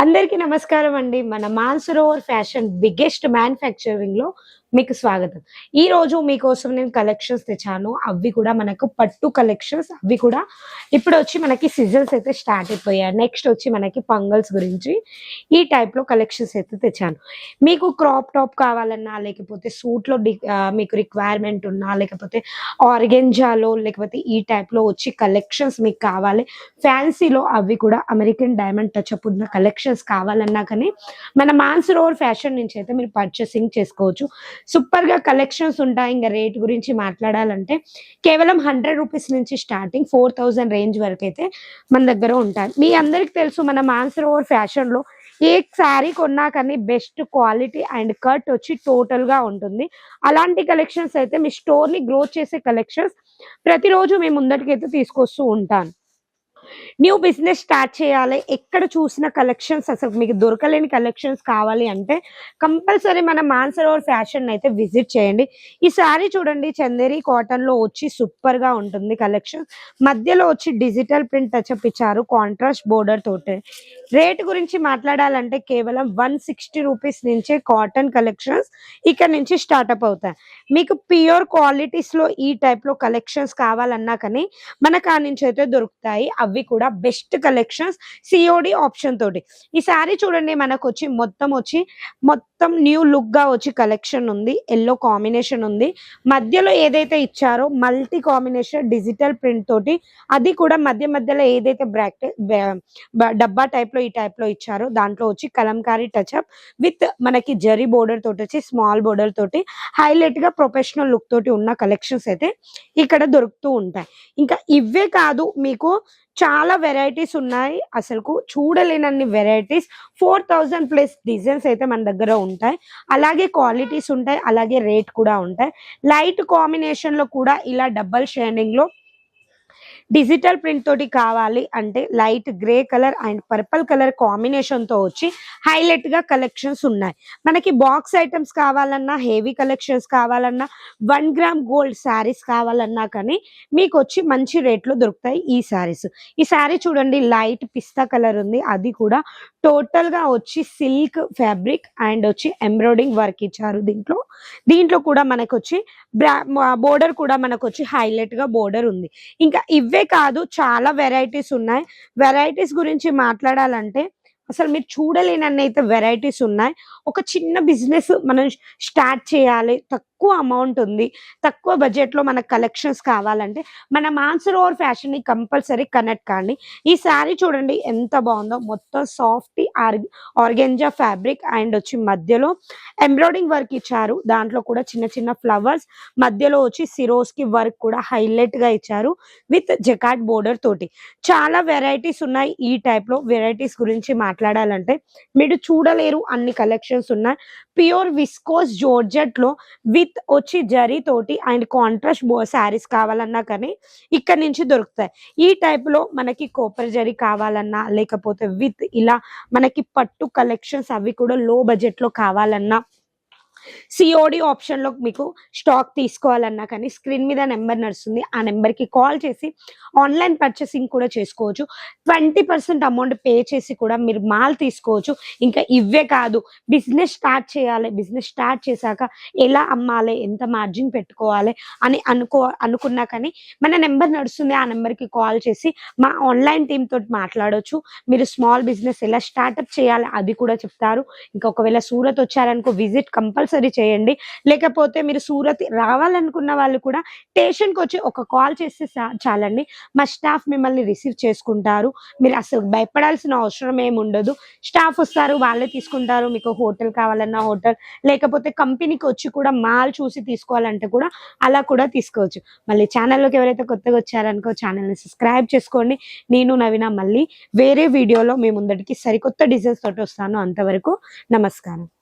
అందరికీ నమస్కారం అండి. మన మాన్సరోవర్ ఫ్యాషన్ బిగ్గెస్ట్ మ్యానుఫ్యాక్చరింగ్లో మీకు స్వాగతం. ఈ రోజు మీకోసం నేను కలెక్షన్స్ తెచ్చాను. అవి కూడా మనకు పట్టు కలెక్షన్స్ అవి కూడా ఇప్పుడు వచ్చి మనకి సీజన్స్ అయితే స్టార్ట్ అయిపోయాయి. నెక్స్ట్ వచ్చి మనకి పంగల్స్ గురించి ఈ టైప్లో కలెక్షన్స్ అయితే తెచ్చాను. మీకు క్రాప్ టాప్ కావాలన్నా లేకపోతే సూట్లో మీకు రిక్వైర్మెంట్ ఉన్నా లేకపోతే ఆర్గెంజాలో లేకపోతే ఈ టైప్లో వచ్చి కలెక్షన్స్ మీకు కావాలి. ఫ్యాన్సీలో అవి కూడా అమెరికన్ డైమండ్ టచ్అప్ ఉన్న కలెక్షన్స్ కావాలన్నా కానీ మన మాన్స్ రోర్ ఫ్యాషన్ నుంచి అయితే మీరు పర్చేసింగ్ చేసుకోవచ్చు. సూపర్గా కలెక్షన్స్ ఉంటాయి. ఇంకా రేట్ గురించి మాట్లాడాలంటే కేవలం హండ్రెడ్ రూపీస్ నుంచి స్టార్టింగ్ ఫోర్ థౌజండ్ రేంజ్ వరకు అయితే మన దగ్గర ఉంటాయి. మీ అందరికి తెలుసు మన మాన్సర్ ఓవర్ ఫ్యాషన్లో ఏ శారీ కొన్నా కానీ బెస్ట్ క్వాలిటీ అండ్ కట్ వచ్చి టోటల్గా ఉంటుంది. అలాంటి కలెక్షన్స్ అయితే మీ స్టోర్ని గ్రోత్ చేసే కలెక్షన్స్ ప్రతిరోజు మేము ముందటికైతే తీసుకొస్తూ ఉంటాను. న్యూ బిజినెస్ స్టార్ట్ చేయాలి. ఎక్కడ చూసిన కలెక్షన్స్ అసలు మీకు దొరకలేని కలెక్షన్స్ కావాలి అంటే కంపల్సరీ మన మాన్సరోవర్ ఫ్యాషన్ అయితే విజిట్ చేయండి. ఈ శారీ చూడండి చందేరి కాటన్లో వచ్చి సూపర్గా ఉంటుంది కలెక్షన్. మధ్యలో వచ్చి డిజిటల్ ప్రింట్ టచ్అప్ ఇచ్చారు కాంట్రాస్ట్ బోర్డర్ తోటి. రేట్ గురించి మాట్లాడాలంటే కేవలం వన్ సిక్స్టీ రూపీస్ నుంచే కాటన్ కలెక్షన్స్ ఇక్కడ నుంచి స్టార్ట్అప్ అవుతాయి. మీకు ప్యూర్ క్వాలిటీస్లో ఈ టైప్లో కలెక్షన్స్ కావాలన్నా కానీ మనకు ఆ నుంచి అయితే దొరుకుతాయి. అవి కూడా బెస్ట్ కలెక్షన్స్ సిఓడి ఆప్షన్ తోటి. ఈ శారీ చూడండి మనకు వచ్చి మొత్తం వచ్చి మొత్తం న్యూ లుక్గా వచ్చి కలెక్షన్ ఉంది. ఎల్లో కాంబినేషన్ ఉంది. మధ్యలో ఏదైతే ఇచ్చారో మల్టీ కాంబినేషన్ డిజిటల్ ప్రింట్ తోటి అది కూడా మధ్య మధ్యలో ఏదైతే బ్రాకెట్ డబ్బా టైప్లో ఈ టైప్లో ఇచ్చారో దాంట్లో వచ్చి కలంకారీ టచ్అప్ విత్ మనకి జరీ బోర్డర్ తోటి వచ్చి స్మాల్ బోర్డర్ తోటి హైలైట్గా ప్రొఫెషనల్ లుక్ తోటి ఉన్న కలెక్షన్స్ అయితే ఇక్కడ దొరుకుతూ ఉంటాయి. ఇంకా ఇవే కాదు మీకు చాలా వెరైటీస్ ఉన్నాయి. అసలుకు చూడలేనన్ని varieties four thousand plus designs అయితే మన దగ్గర ఉంటాయి. అలాగే క్వాలిటీస్ ఉంటాయి. అలాగే రేట్ కూడా ఉంటాయి. లైట్ కాంబినేషన్లో కూడా ఇలా డబల్ షేడింగ్లో డిజిటల్ ప్రింట్ తోటి కావాలి అంటే light grey colour and purple colour కాంబినేషన్తో వచ్చి హైలైట్గా కలెక్షన్స్ ఉన్నాయి. మనకి బాక్స్ ఐటమ్స్ కావాలన్నా హెవీ కలెక్షన్స్ కావాలన్నా వన్ గ్రామ్ గోల్డ్ శారీస్ కావాలన్నా కానీ మీకు వచ్చి మంచి రేట్లో దొరుకుతాయి ఈ శారీస్ ఈ శారీ చూడండి లైట్ పిస్తా కలర్ ఉంది. అది కూడా టోటల్గా వచ్చి సిల్క్ ఫ్యాబ్రిక్ అండ్ వచ్చి ఎంబ్రాయిడింగ్ వర్క్ ఇచ్చారు దీంట్లో. దీంట్లో కూడా మనకు వచ్చి బోర్డర్ కూడా మనకు వచ్చి హైలైట్గా బోర్డర్ ఉంది. ఇంకా ఇవే కాదు చాలా వెరైటీస్ ఉన్నాయి. వెరైటీస్ గురించి మాట్లాడాలంటే అసలు మీరు చూడలేనన్ని అయితే వెరైటీస్ ఉన్నాయి. ఒక చిన్న బిజినెస్ మనం స్టార్ట్ చేయాలి. తక్కువ అమౌంట్ ఉంది. తక్కువ బడ్జెట్లో మనకు కలెక్షన్స్ కావాలంటే మన మాన్సర్ ఓవర్ ఫ్యాషన్ని కంపల్సరీ కనెక్ట్ కాండి. ఈ శారీ చూడండి ఎంత బాగుందో. మొత్తం సాఫ్ట్ ఆర్గెంజా ఫ్యాబ్రిక్ అండ్ వచ్చి మధ్యలో ఎంబ్రాయిడింగ్ వర్క్ ఇచ్చారు. దాంట్లో కూడా చిన్న చిన్న ఫ్లవర్స్. మధ్యలో వచ్చి సిరోస్కి వర్క్ కూడా హైలైట్గా ఇచ్చారు విత్ జకాట్ బోర్డర్ తోటి. చాలా వెరైటీస్ ఉన్నాయి ఈ టైప్లో వెరైటీస్ గురించి మాట్లాడాలంటే మీరు చూడలేరు అన్ని కలెక్షన్స్ ఉన్నాయి. ప్యూర్ విస్కోస్ జోర్జెట్లో విత్ వచ్చి జరీ తోటి అండ్ కాంట్రాస్ట్ శారీస్ కావాలన్నా కానీ ఇక్కడ నుంచి దొరుకుతాయి. ఈ టైప్లో మనకి కోపర్ జరీ కావాలన్నా లేకపోతే విత్ ఇలా మనకి పట్టు కలెక్షన్స్ అవి కూడా లో బడ్జెట్లో కావాలన్నా సిఓడి ఆప్షన్లో మీకు స్టాక్ తీసుకోవాలన్నా కానీ స్క్రీన్ మీద నెంబర్ నడుస్తుంది. ఆ నెంబర్కి కాల్ చేసి ఆన్లైన్ పర్చేసింగ్ కూడా చేసుకోవచ్చు. ట్వంటీ పర్సెంట్ అమౌంట్ పే చేసి కూడా మీరు మాల్ తీసుకోవచ్చు. ఇంకా ఇవే కాదు బిజినెస్ స్టార్ట్ చేయాలి. బిజినెస్ స్టార్ట్ చేశాక ఎలా అమ్మాలి? ఎంత మార్జిన్ పెట్టుకోవాలి? అని అనుకో అనుకున్నా కానీ మన నెంబర్ నడుస్తుంది. ఆ నెంబర్కి కాల్ చేసి మా ఆన్లైన్ టీమ్ తోటి మాట్లాడొచ్చు. మీరు స్మాల్ బిజినెస్ ఎలా స్టార్ట్అప్ చేయాలి అది కూడా చెప్తారు. ఇంకా ఒకవేళ సూరత్ వచ్చారనుకో విజిట్ కంపల్సరీ చేయండి. లేకపోతే మీరు సూరత్ రావాలనుకున్న వాళ్ళు కూడా స్టేషన్కి వచ్చి ఒక కాల్ చేస్తే చాలండి. మా స్టాఫ్ మిమ్మల్ని రిసీవ్ చేసుకుంటారు. మీరు అసలు భయపడాల్సిన అవసరం ఏమి ఉండదు. స్టాఫ్ వస్తారు వాళ్ళే తీసుకుంటారు. మీకు హోటల్ కావాలన్నా హోటల్ లేకపోతే కంపెనీకి వచ్చి కూడా మాల్ చూసి తీసుకోవాలంటే కూడా అలా కూడా తీసుకోవచ్చు. మళ్ళీ ఛానల్లోకి ఎవరైతే కొత్తగా వచ్చారనుకో ఛానల్ని సబ్స్క్రైబ్ చేసుకోండి. నేను నవీన మళ్ళీ వేరే వీడియోలో మీ ముందటికి సరికొత్త డిజైన్స్ తోటి వస్తాను. అంతవరకు నమస్కారం.